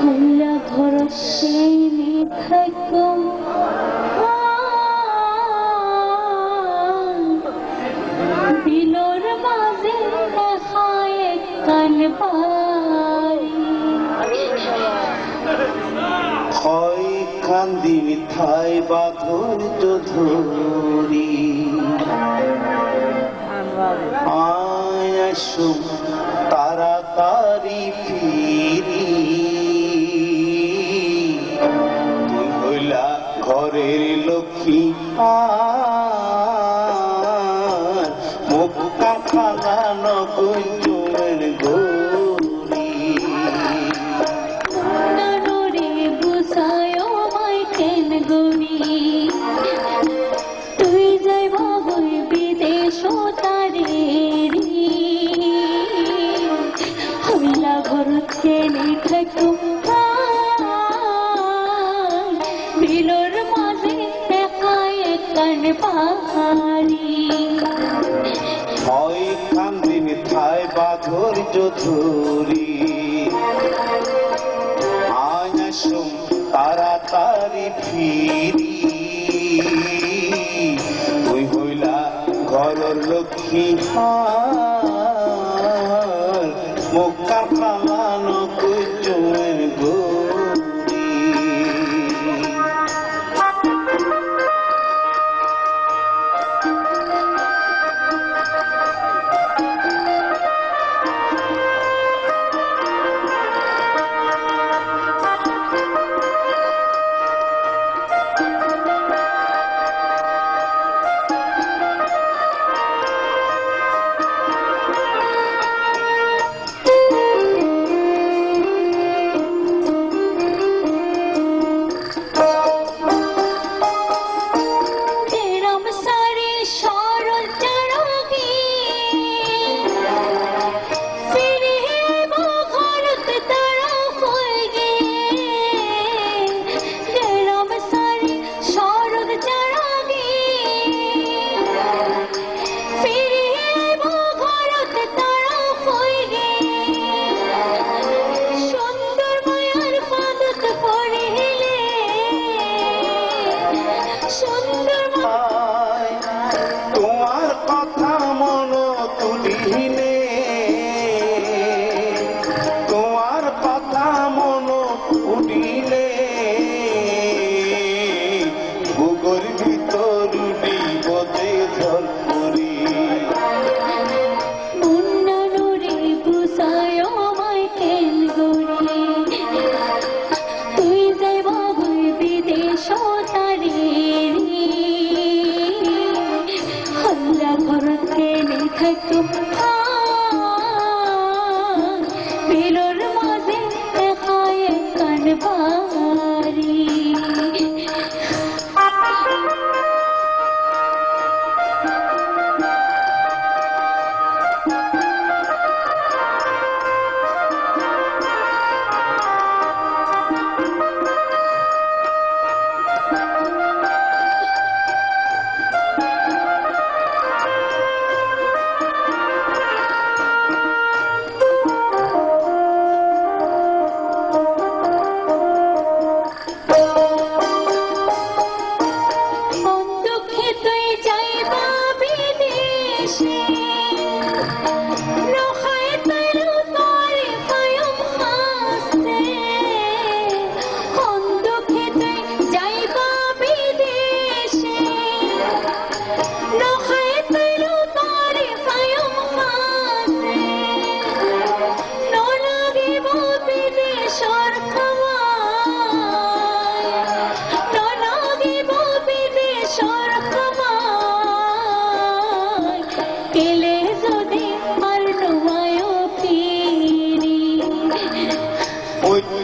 আল্লাহ ভরসে থাকো। দিলর মাঝে দেখায় কান হয় কান্দি মিথায় বা ধৈর্য ধরি। হ্যাঁ, আয়াসু তাড়াতাড়ি ফিরি। নরে বুসায় মাই কেন গনি তুই যাই বাবুই বিদেশ তারে হইলা ঘর খেলে থাকুম বিলর মাঝে একাই কান পাহাড়ি। হয় কান্দি মিথায় বাঁধর ধরি আয় তাড়াতাড়ি ফিরি তুই হইলা ঘরের লক্ষ্মী হার মুখা পালানো কুচুমের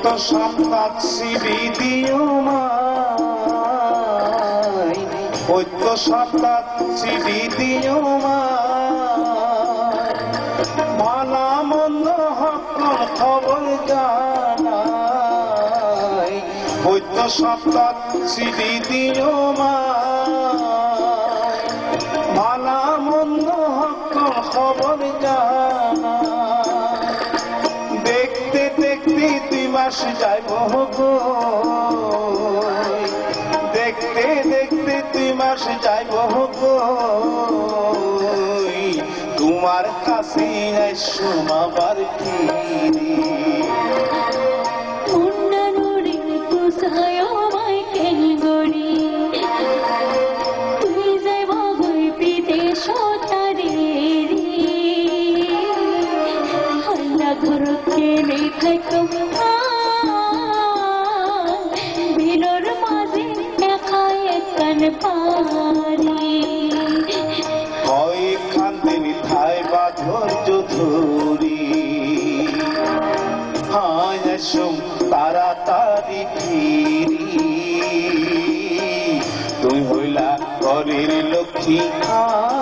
ঐক্য সাপ্তাত সিবি দিও মাই। ঐক্য সাপ্তাত সিবি দিও মানা মন্দ হকল খবর জানাই। ঐক্য সাপ্তাত সিবি দিও মাই। মানা মন্দ হকল খবর জানাই। দুই যাই দেখতে দেখতে দুই মাস যাই গো তোমার কাছে সোমাবার ফিরি কান পারি। হয় খান্দে মিঠাই বা ধৈর্য ধরি। হায় আসুম তাড়াতাড়ি ফিরি। তুমি হইলা ঘরের লক্ষ্মী আর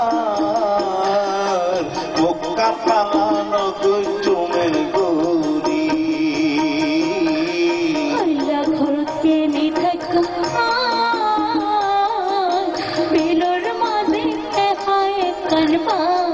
চুমের বেলোর মাঝে হয় কান পারি